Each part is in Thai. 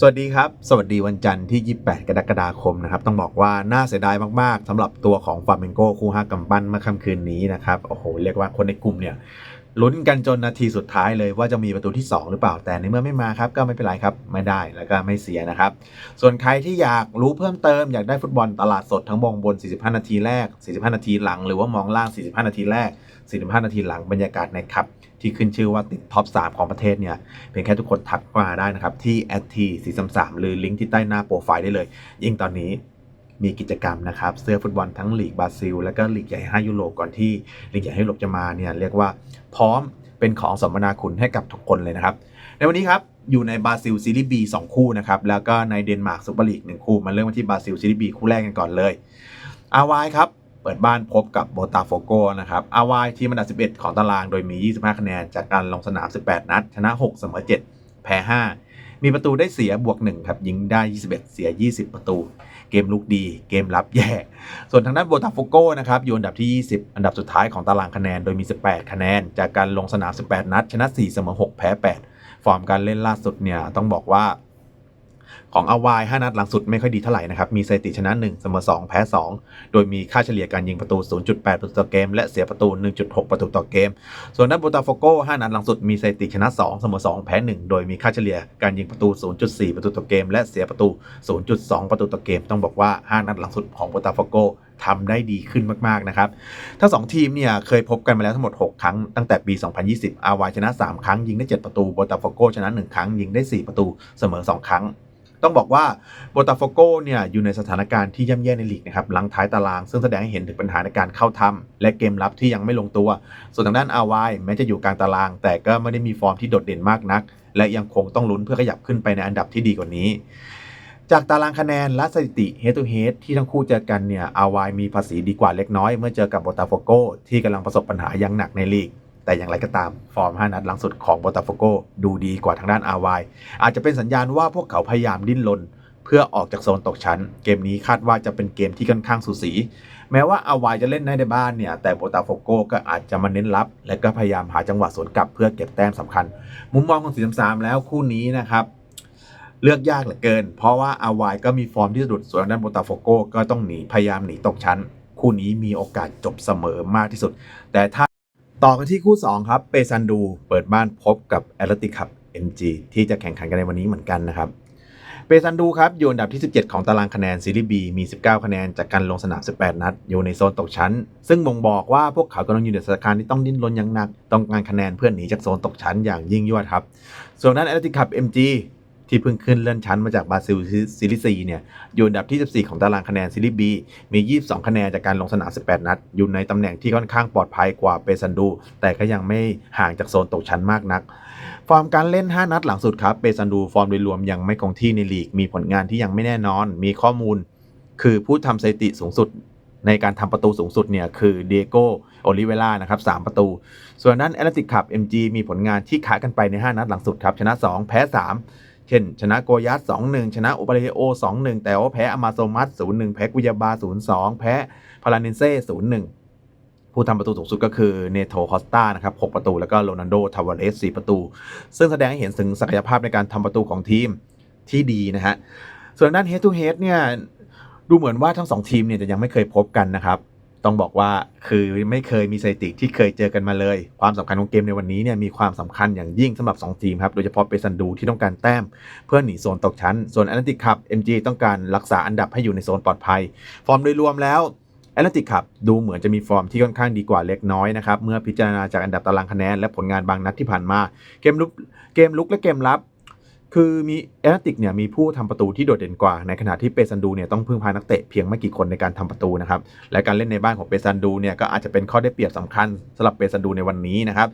สวัสดีครับ สวัสดีวันจันทร์ที่ 28 กรกฎาคมนะครับ ต้องบอกว่าน่าเสียดายมาก ๆสำหรับตัวของฟาร์เมนโกคู่ห้ากำปั้นเมื่อค่ำคืนนี้นะครับ โอ้โห เรียกว่าคนในกลุ่มเนี่ย ลุ้นกันจนนาทีสุดท้ายเลยว่าจะมีประตูที่ 2 หรือเปล่าแต่ในเมื่อไม่มาครับ ก็ไม่เป็นไรครับ ไม่ได้แล้วก็ไม่เสียนะครับ ส่วนใครที่อยากรู้เพิ่มเติมอยากได้ฟุตบอลตลาดสดทั้งมองบน 45 นาทีแรก 45 นาทีหลัง หรือว่ามองล่าง 45 นาทีแรก 45 นาทีหลังบรรยากาศในครับที่ขึ้นชื่อว่าติดท็อป 3 ของประเทศเนี่ยเพียงแค่ทุกคนทักมาได้นะครับที่ t 4 3 3หรือลิงก์ที่ใต้หน้าโปรไฟล์ได้เลย ยิ่งตอนนี้ มีกิจกรรมนะครับเสื้อฟุตบอลทั้งลีกบราซิล และก็ลีกใหญ่ 5 ยุโรปก่อนที่ลีกใหญ่5ยุโรปจะมาเนี่ยเรียกว่าพร้อมเป็นของสมนาคุณให้กับทุกคนเลยนะครับ ในวันนี้ครับอยู่ในบราซิลซีรีส์ B 2คู่นะครับแล้วก็ในเดนมาร์กซูเปอร์ลีก1คู่ มาเริ่มที่บราซิลซีรีส์ B คู่แรกกันก่อนเลยอาวายครับเปิดบ้านพบกับโบตาโฟโกนะครับอาวายทีมอันดับ11 ของตารางโดยมี 25 คะแนน จากการลงสนาม 18 นัด ชนะ 6 เสมอ 7 แพ้ 5 มีประตูได้เสียบวก1ครับยิงได้ 21 เสีย 20 ประตู เกมลุกดีเกมรับแย่ ส่วนทางด้านโบตาโฟโกนะครับอยู่อันดับที่ 20 อันดับสุดท้ายของตารางคะแนนโดยมี 18 คะแนน จากการลงสนาม 18 นัด ชนะ 4 เสมอ 6 แพ้ 8 ฟอร์มการเล่นล่าสุดเนี่ยต้องบอกว่า ของอาวาย5นัดหลังสุดไม่ค่อยดีเท่าไหร่นะครับ มีสถิติชนะ 1 เสมอ 2 แพ้ 2 โดยมีค่าเฉลี่ยการยิงประตู 0.8 ประตูต่อเกม และเสียประตู 1.6 ประตูต่อเกม ส่วนด้านโบตาโฟโก5นัดหลังสุดมีสถิติชนะ 2 เสมอ 2 แพ้ 1 โดยมีค่าเฉลี่ยการยิงประตู 0.4 ประตูต่อเกม และเสียประตู 0.2 ประตูต่อเกม ต้องบอกว่า 5 นัดหลังสุดของโบตาโฟโกทำได้ดีขึ้นมาก ๆ นะครับ ทั้งสองทีมเนี่ยเคยพบกันมาแล้วทั้งหมด 6 ครั้งตั้งแต่ปี 2020 อาวายชนะ 3 ครั้งยิงได้ 7 ประตู โบตาโฟโกชนะ 1 ครั้งยิงได้ 4 ประตูเสมอ 2 ครั้ง ต้องบอกว่าโบตาโฟโกเนี่ยอยู่ในสถานการณ์ที่ย่ำแย่ในลีกนะครับหลังท้ายตาราง ซึ่งแสดงให้เห็นถึงปัญหาในการเข้าทำและเกมรับที่ยังไม่ลงตัว ส่วนทางด้านอาวายแม้จะอยู่กลางตาราง แต่ก็ไม่ได้มีฟอร์มที่โดดเด่นมากนัก และยังคงต้องลุ้นเพื่อขยับขึ้นไปในอันดับที่ดีกว่านี้ จากตารางคะแนนและสถิติ head to head ที่ทั้งคู่เจอกันเนี่ยอาวายมีภาษีดีกว่าเล็กน้อยเมื่อเจอกับโบตาโฟโกที่กำลังประสบปัญหาอย่างหนักในลีก แต่อย่างไรก็ตามฟอร์ม 5 นัดหลังสุดของโบตาโฟโกดูดีกว่าทางด้านอาวายอาจจะเป็นสัญญาณว่าพวกเขาพยายามดิ้นรนเพื่อออกจากโซนตกชั้น เกมนี้คาดว่าจะเป็นเกมที่ค่อนข้างสูสี แม้ว่าอาวายจะเล่นได้ในบ้านเนี่ย แต่โบตาโฟโกก็อาจจะมาเน้นรับ และก็พยายามหาจังหวะสวนกลับเพื่อเก็บแต้มสำคัญ มุมมองของสีสามแล้วคู่นี้นะครับเลือกยากเหลือเกิน เพราะว่าอาวายก็มีฟอร์มที่สะดุดส่วนทางด้านโบตาโฟโกก็ต้องหนีพยายามหนีตกชั้น คู่นี้มีโอกาสจบเสมอมากที่สุด แต่ถ้า ต่อกันที่คู่ 2 ครับ เปซันดูเปิดบ้านพบกับแอตเลติกครับ MG ที่จะแข่งขันกันในวันนี้เหมือนกันนะครับ เปซันดูครับ อยู่อันดับที่ 17 ของตารางคะแนนซีรีส์ B มี 19 คะแนนจากการลงสนาม 18 นัด อยู่ในโซนตกชั้น ซึ่งบ่งบอกว่าพวกเขากำลังอยู่ในสถานการณ์ที่ต้องดิ้นรนอย่างหนัก ต้องการคะแนนเพื่อหนีจากโซนตกชั้นอย่างยิ่งยวดครับ ส่วนด้านแอตเลติกครับ MG ที่เพิ่งขึ้นเลื่อนชั้นมาจากบราซิลซีรีส์ C เนี่ยอยู่อันดับที่ 14 ของตารางคะแนนซีรีส์ B มี 22 คะแนนจากการลงสนาม 18 นัด อยู่ในตำแหน่งที่ค่อนข้างปลอดภัยกว่าเปซันดู แต่ก็ยังไม่ห่างจากโซนตกชั้นมากนัก ฟอร์มการเล่น 5 นัดหลังสุดครับเปซันดูฟอร์มโดยรวมยังไม่คงที่ในลีก มีผลงานที่ยังไม่แน่นอน มีข้อมูล คือผู้ทำสถิติสูงสุดในการทำประตูสูงสุดเนี่ยคือเดโกโอลิเวล่านะครับ3ประตู ส่วนนั้นแอตเลติกขับ MG มีผลงานที่ค้ากันไปใน 5 นัดหลังสุดครับ ชนะ 2 แพ้ 3 ช่น ชนะโกยัส2-1ชนะอุปาเรโอ2-1แต่ว่าแพ้อามาโซมัส0-1แพ้กุยาบา0-2แพ้พาราเนนเซ่0-1ผู้ทำประตูสูงสุดก็คือเนโธคอสตานะครับ6ประตู แล้วก็โรนัลโด ทาวาเรส4ประตู ซึ่งแสดงให้เห็นถึงศักยภาพในการทำประตูของทีมที่ดีนะฮะ ส่วนด้าน head to head เนี่ย ดูเหมือนว่าทั้งสองทีมเนี่ยจะยังไม่เคยพบกันนะครับ ต้องบอกว่าคือไม่เคยมีสถิติที่เคยเจอกันมาเลย ความสำคัญของเกมในวันนี้เนี่ยมีความสำคัญอย่างยิ่งสำหรับ 2 ทีมครับโดยเฉพาะเปซันดูที่ต้องการแต้ม เพื่อหนีโซนตกชั้น ส่วนแอตเลติกขับ MG ต้องการรักษาอันดับให้อยู่ในโซนปลอดภัย ฟอร์มโดยรวมแล้วแอตเลติกขับดูเหมือนจะมีฟอร์มที่ค่อนข้างดีกว่าเล็กน้อยนะครับเมื่อพิจารณาจากอันดับตารางคะแนนและผลงานบางนัดที่ผ่านมา เกมลุกเกมลุกและเกมรับ คือมีแอตติกเนี่ยมีผู้ทำประตูที่โดดเด่นกว่า ในขณะที่เปซันดูเนี่ยต้องพึ่งพานักเตะเพียงไม่กี่คนในการทำประตูนะครับ และการเล่นในบ้านของเปซันดูเนี่ยก็อาจจะเป็นข้อได้เปรียบสำคัญสำหรับเปซันดูในวันนี้นะครับ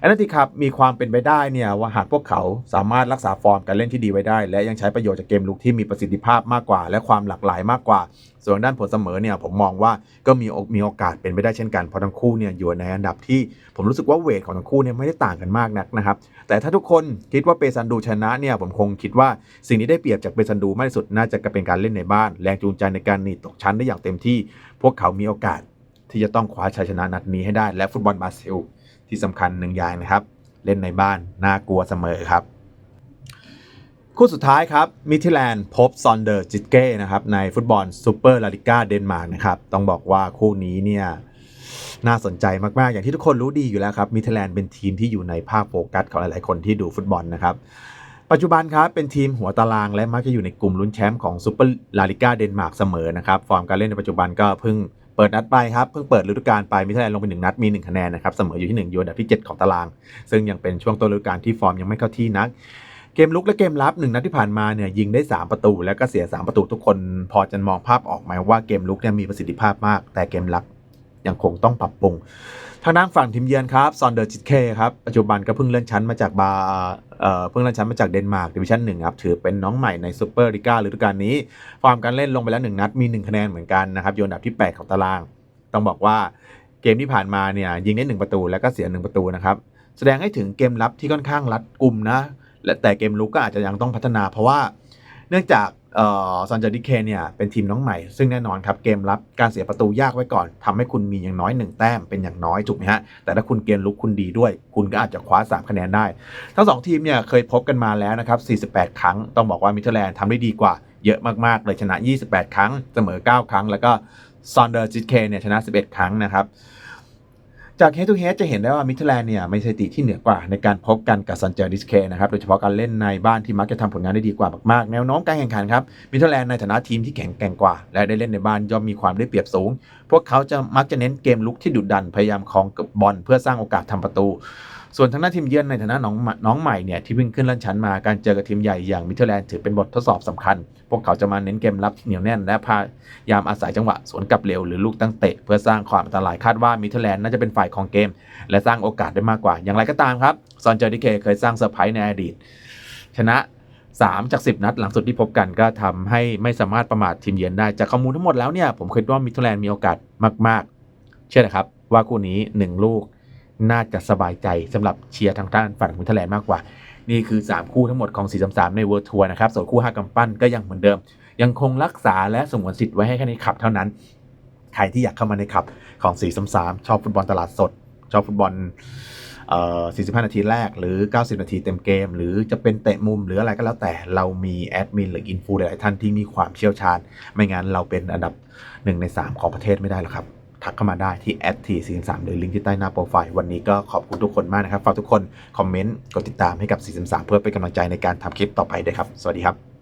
แอตเลติกครับมีความเป็นไปได้เนี่ยว่าหากพวกเขาสามารถรักษาฟอร์มการเล่นที่ดีไว้ได้ และยังใช้ประโยชน์จากเกมลุกที่มีประสิทธิภาพมากกว่า และความหลากหลายมากกว่า ส่วนด้านผลเสมอเนี่ยผมมองว่าก็มีมีโอกาสเป็นไปได้เช่นกันเพราะทั้งคู่เนี่ยอยู่ในอันดับที่ ผมรู้สึกว่าเวทของทั้งคู่เนี่ยไม่ได้ต่างกันมากนักนะครับแต่ถ้าทุกคนคิดว่าเปซันดูชนะเนี่ยผมคงคิดว่าสิ่งที่ได้เปรียบจากเปซันดูมากที่สุดน่าจะเป็นการเล่นในบ้าน แรงจูงใจในการหนีตกชั้นได้อย่างเต็มที่ พวกเขามีโอกาสที่จะต้องคว้าชัยชนะนัดนี้ให้ได้ และฟุตบอลบราซิล ที่สำคัญหนึ่งอย่างนะครับ เล่นในบ้านน่ากลัวเสมอครับ คู่สุดท้ายครับมิทิแลนด์พบซอนเดอร์จิตเก้นะครับในฟุตบอลซูเปอร์ลาลิก้าเดนมาร์กนะครับต้องบอกว่าคู่นี้เนี่ยน่าสนใจมากๆ อย่างที่ทุกคนรู้ดีอยู่แล้วครับมิทิแลนด์เป็นทีมที่อยู่ในภาพโฟกัสของหลายๆคนที่ดูฟุตบอลนะครับ ปัจจุบันครับเป็นทีมหัวตารางและมักจะอยู่ในกลุ่มลุ้นแชมป์ของซูเปอร์ลาลิก้าเดนมาร์กเสมอนะครับ ฟอร์มการเล่นในปัจจุบันก็เพิ่ง เปิดนัดไปครับ เพิ่งเปิดฤดูกาลไปมิทิแลนด์ลงไปหนึ่งนัดมีหนึ่งคะแนนนะครับเสมออยู่ที่หนึ่งอยู่อันดับที่เจ็ดของตาราง ซึ่งยังเป็นช่วงต้นฤดูกาลที่ฟอร์มยังไม่เข้าที่นักเกมลุกและเกมรับหนึ่งนัดที่ผ่านมาเนี่ยยิงได้ 3 ประตู แล้วก็เสีย 3 ประตูทุกคน พอจะมองภาพออกไหมว่าเกมลุกเนี่ยมีประสิทธิภาพมาก แต่เกมรับ ยังคงต้องปรับปรุง ทางด้านฝั่งทีมเยือนครับซอนเดอร์จิตเคครับปัจจุบันก็เพิ่งเลื่อนชั้นมาจากบาเอ่อเพิ่งเลื่อนชั้นมาจากเดนมาร์กดิวิชั่นหนึ่งครับถือเป็นน้องใหม่ในซูเปอร์ลิก้าฤดูกาลนี้ฟอร์มการเล่นลงไปแล้ว1นัดมี1คะแนนเหมือนกันนะครับอยู่อันดับที่ 8 ของตาราง ต้องบอกว่าเกมที่ผ่านมาเนี่ยยิงได้1ประตูแล้วก็เสีย1ประตูนะครับแสดงให้ถึงเกมรับที่ค่อนข้างรัดกุมนะและแต่เกมลุกก็อาจจะยังต้องพัฒนาเพราะว่า เนื่องจากซอนเจอร์ดิเคเนี่ยเป็นทีมน้องใหม่ ซึ่งแน่นอนครับเกมรับการเสียประตูยากไว้ก่อนทำให้คุณมีอย่างน้อย 1 แต้มเป็นอย่างน้อยถูกไหมฮะ แต่ถ้าคุณเกมลุกคุณดีด้วย คุณก็อาจจะคว้า 3 คะแนนได้ ทั้งสองทีมเนี่ยเคยพบกันมาแล้วนะครับ 48 ครั้ง ต้องบอกว่ามิเทอร์แลนด์ทำได้ดีกว่าเยอะมากๆเลยชนะ 28 ครั้ง เสมอ 9 ครั้ง แล้วก็ซอนเดอร์จิตเคเนี่ยชนะ 11 ครั้งนะครับ จาก head to head จะเห็นได้ว่ามิเทแลนด์เนี่ยมีสถิติที่เหนือกว่าในการพบกันกับซันเจอร์ดิสเคนะครับโดยเฉพาะการเล่นในบ้านที่มักจะทำผลงานได้ดีกว่ามากๆ แนวโน้มการแข่งขันครับมิเทแลนด์ในฐานะทีมที่แข็งแกร่งกว่า และได้เล่นในบ้านย่อมมีความได้เปรียบสูง พวกเขาจะมักจะเน้นเกมลุกที่ดุดันพยายามครองกับบอลเพื่อสร้างโอกาสทำประตู ส่วนทางด้าทีมเยือนในฐานะน้องน้องใหม่เนี่ยที่เพิ่งขึ้นเลื่อนชั้นมาการเจอกับทีมใหญ่อย่างมิเทอร์แลนด์ถือเป็นบททดสอบสำคัญ พวกเขาจะมาเน้นเกมรับที่เหนียวแน่น และพยายามอาศัยจังหวะสวนกลับเร็วหรือลูกตั้งเตะเพื่อสร้างความอันตรายคาดว่ามิเทอร์แลนด์น่าจะเป็นฝ่ายของเกม และสร้างโอกาสได้มากกว่า อย่างไรก็ตามครับซอนเจอร์ดิเคเคยสร้างเซอร์ไพรส์ในอดีตชนะ3จาก 10 นัดหลังสุดที่พบกันก็ทำให้ไม่สามารถประมาททีมเยือนได้ จากข้อมูลทั้งหมดแล้วเนี่ยผมคิดว่ามิเทอร์แลนด์มีโอกาสมาก ๆ เชื่อนะครับว่าคู่นี้ 1 ลูก น่าจะสบายใจสำหรับเชียร์ทางด้านฝั่งมิเทอร์แลนด์มากกว่า นี่คือ 3 คู่ทั้งหมดของ 433 ในเวิร์ทัวร์นะครับส่วนคู่5กำปั้นก็ยังเหมือนเดิม ยังคงรักษาและสงวนสิทธิ์ไว้ให้แค่ในขับเท่านั้น ใครที่อยากเข้ามาในขับของ 433 ชอบฟุตบอลตลาดสด ชอบฟุตบอลเอ่อ45 นาทีแรกหรือ 90 นาทีเต็มเกม หรือจะเป็นเตะมุมหรืออะไรก็แล้วแต่เรามีแอดมินหรืออินฟูหลายท่านที่มีความเชี่ยวชาญ ไม่งั้นเราเป็นอันดับ 1 ใน 3 ของประเทศไม่ได้หรอกครับ ทักเข้ามาได้ที่แอดทีซีสามหรือลิงก์ที่ใต้หน้าโปรไฟล์ วันนี้ก็ขอบคุณทุกคนมากนะครับ ฝากทุกคนคอมเมนต์ กดติดตามให้กับ 4 3 เพื่อเป็นกำลังใจในการทำคลิปต่อไปด้วยครับ สวัสดีครับ